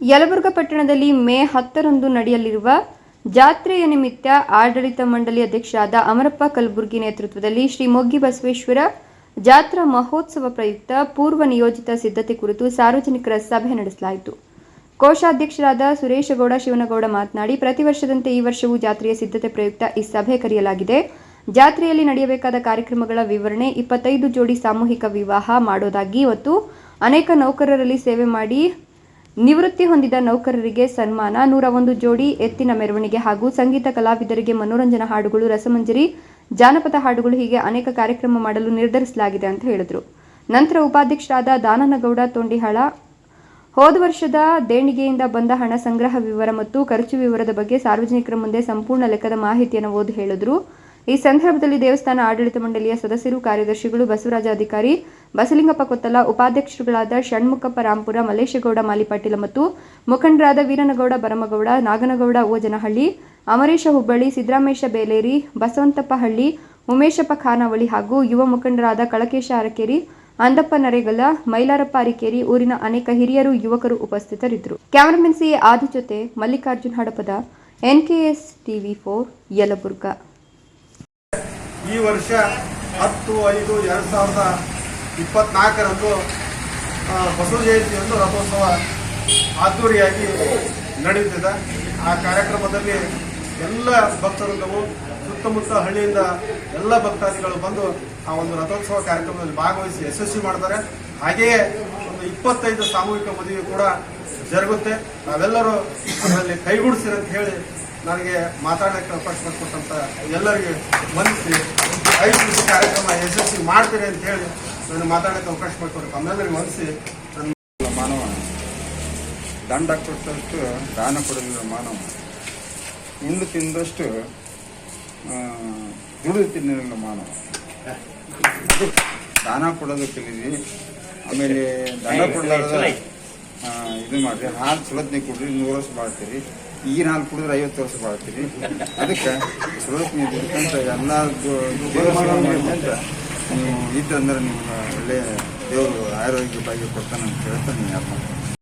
ಯಲಬುರ್ಗಾ ಪಟ್ಟಣದಲ್ಲಿ ಮೇ ಹತ್ತರಂದು ನಡೆಯಲಿರುವ ಜಾತ್ರೆಯ ನಿಮಿತ್ತ ಆಡಳಿತ ಮಂಡಳಿ ಅಧ್ಯಕ್ಷರಾದ ಅಮರಪ್ಪ ಕಲಬುರ್ಗಿ ನೇತೃತ್ವದಲ್ಲಿ ಶ್ರೀ ಮೊಗ್ಗಿ ಬಸವೇಶ್ವರ ಜಾತ್ರಾ ಮಹೋತ್ಸವ ಪ್ರಯುಕ್ತ ಪೂರ್ವ ನಿಯೋಜಿತ ಸಿದ್ಧತೆ ಕುರಿತು ಸಾರ್ವಜನಿಕರ ಸಭೆ ನಡೆಸಲಾಯಿತು. ಕೋಶಾಧ್ಯಕ್ಷರಾದ ಸುರೇಶಗೌಡ, ಶಿವನಗೌಡ ಮಾತನಾಡಿ, ಪ್ರತಿ ವರ್ಷದಂತೆ ಈ ವರ್ಷವೂ ಜಾತ್ರೆಯ ಸಿದ್ಧತೆ ಪ್ರಯುಕ್ತ ಈ ಸಭೆ ಕರೆಯಲಾಗಿದೆ. ಜಾತ್ರೆಯಲ್ಲಿ ನಡೆಯಬೇಕಾದ ಕಾರ್ಯಕ್ರಮಗಳ ವಿವರಣೆ, ಇಪ್ಪತ್ತೈದು ಜೋಡಿ ಸಾಮೂಹಿಕ ವಿವಾಹ ಮಾಡೋದಾಗಿ, ಮತ್ತು ಅನೇಕ ನೌಕರರಲ್ಲಿ ಸೇವೆ ಮಾಡಿ ನಿವೃತ್ತಿ ಹೊಂದಿದ ನೌಕರರಿಗೆ ಸನ್ಮಾನ. ನೂರ ಒಂದು ಜೋಡಿ ಎತ್ತಿನ ಮೆರವಣಿಗೆ ಹಾಗೂ ಸಂಗೀತ ಕಲಾವಿದರಿಗೆ ಮನೋರಂಜನಾ ಹಾಡುಗಳು, ರಸಮಂಜರಿ, ಜಾನಪದ ಹಾಡುಗಳು ಹೀಗೆ ಅನೇಕ ಕಾರ್ಯಕ್ರಮ ಮಾಡಲು ನಿರ್ಧರಿಸಲಾಗಿದೆ ಅಂತ ಹೇಳಿದರು. ನಂತರ ಉಪಾಧ್ಯಕ್ಷರಾದ ದಾನನಗೌಡ ತೊಂಡಿಹಾಳ, ಹೋದ ವರ್ಷದ ದೇಣಿಗೆಯಿಂದ ಬಂದ ಹಣ ಸಂಗ್ರಹ ವಿವರ ಮತ್ತು ಖರ್ಚು ವಿವರದ ಬಗ್ಗೆ ಸಾರ್ವಜನಿಕರ ಮುಂದೆ ಸಂಪೂರ್ಣ ಲೆಕ್ಕದ ಮಾಹಿತಿಯನ್ನು ಓದಿ ಹೇಳಿದರು. ಈ ಸಂದರ್ಭದಲ್ಲಿ ದೇವಸ್ಥಾನ ಆಡಳಿತ ಮಂಡಳಿಯ ಸದಸ್ಯರು, ಕಾರ್ಯದರ್ಶಿಗಳು, ಬಸವರಾಜ ಅಧಿಕಾರಿ, ಬಸಲಿಂಗಪ್ಪ ಕೊತ್ತಲ, ಉಪಾಧ್ಯಕ್ಷರುಗಳಾದ ಷಣ್ಮುಖಪ್ಪ ರಾಂಪುರ, ಮಲ್ಲೇಶಗೌಡ, ಮಾಲಿಪಾಟೀಲ ಮತ್ತು ಮುಖಂಡರಾದ ವೀರನಗೌಡ, ಬರಮಗೌಡ, ನಾಗನಗೌಡ, ಓಜನಹಳ್ಳಿ, ಅಮರೇಶ ಹುಬ್ಬಳ್ಳಿ, ಸಿದ್ದರಾಮೇಶ ಬೇಲೇರಿ, ಬಸವಂತಪ್ಪ ಹಳ್ಳಿ, ಉಮೇಶಪ್ಪ ಖಾನಾವಳಿ ಹಾಗೂ ಯುವ ಮುಖಂಡರಾದ ಕಳಕೇಶ ಅರಕೇರಿ, ಅಂದಪ್ಪ ನರೇಗಲ ಮೈಲಾರಪ್ಪ ಅರಿಕೇರಿ ಊರಿನ ಅನೇಕ ಹಿರಿಯರು, ಯುವಕರು ಉಪಸ್ಥಿತರಿದ್ದರು. ಕ್ಯಾಮರಾಮನ್ ಸಿ ಆದಿ ಜೊತೆ Mallikarjun Hadapad NKS TV four, Yelburga. ಈ ವರ್ಷ ಹತ್ತು, ಐದು, ಎರಡು ಸಾವಿರದ ಇಪ್ಪತ್ನಾಲ್ಕರಂದು ಬಸವ ಜಯಂತಿಯಂದು ರಥೋತ್ಸವ ಅದ್ದೂರಿಯಾಗಿ ನಡೆಯುತ್ತಿದೆ. ಆ ಕಾರ್ಯಕ್ರಮದಲ್ಲಿ ಎಲ್ಲ ಭಕ್ತವೃಂದವು, ಸುತ್ತಮುತ್ತ ಹಳ್ಳಿಯಿಂದ ಎಲ್ಲ ಭಕ್ತಾದಿಗಳು ಬಂದು ಆ ಒಂದು ರಥೋತ್ಸವ ಕಾರ್ಯಕ್ರಮದಲ್ಲಿ ಭಾಗವಹಿಸಿ ಯಶಸ್ವಿ ಮಾಡ್ತಾರೆ. ಹಾಗೆಯೇ ಒಂದು ಇಪ್ಪತ್ತೈದು ಸಾಮೂಹಿಕ ಮದುವೆ ಕೂಡ ಜರುಗುತ್ತೆ. ನಾವೆಲ್ಲರೂ ಅದರಲ್ಲಿ ಕೈಗೂಡಿಸಿರಂತ ಹೇಳಿ ನನಗೆ ಮಾತಾಡೋಕ್ಕೆ ಅವಕಾಶ ಮಾಡಿಕೊಟ್ಟಂತ ಎಲ್ಲರಿಗೆ ಮನಸ್ಸಿ ಐದು ನಿಮಿಷ ಕಾರ್ಯಕ್ರಮ ಯಶಸ್ವಿ ಮಾಡ್ತೀರಿ ಅಂತ ಹೇಳಿ ನಾನು ಮಾತಾಡೋಕ್ಕೆ ಅವಕಾಶ ಮಾಡಿಕೊಟ್ಟು ಅಂದ್ರೆ ಮನಸ್ಸಿ ಮಾನವ. ದಂಡ ಕೊಟ್ಟಷ್ಟು ದಾನ ಕೊಡಲಿಲ್ಲ ಮಾನವ. ಉಂಡು ತಿಂದಷ್ಟು ದುಡಿದು ತಿನ್ನಲಿಲ್ಲ ಮಾನವ. ದಾನ ಕೊಡೋದು ಕಲೀರಿ ಆಮೇಲೆ ದಂಡ ಕೊಡಲಾರ ಇದು ಮಾಡ್ರಿ ಹಾಲು ಸುಲತ್ನಿ ಕೊಡ್ರಿ, ನೂರು ವರ್ಷ ಬಾಳ್ತೀರಿ ನಾನು ಕುಡಿದ್ರೆ ಐವತ್ತು ವರ್ಷ ಬಾಳ್ತೀರಿ ಅದಕ್ಕೆ ಇದ್ಕೊಂತ ಎಲ್ಲ ಅಂತ ನೀವು ಇದ್ದಂದ್ರೆ ನಿಮ್ಮ ಒಳ್ಳೆ ದೇವರು ಆರೋಗ್ಯ ಭಾಗ್ಯ ಕೊಡ್ತಾನೆ ಅಂತ ಹೇಳ್ತಾನೆ ಯಾರು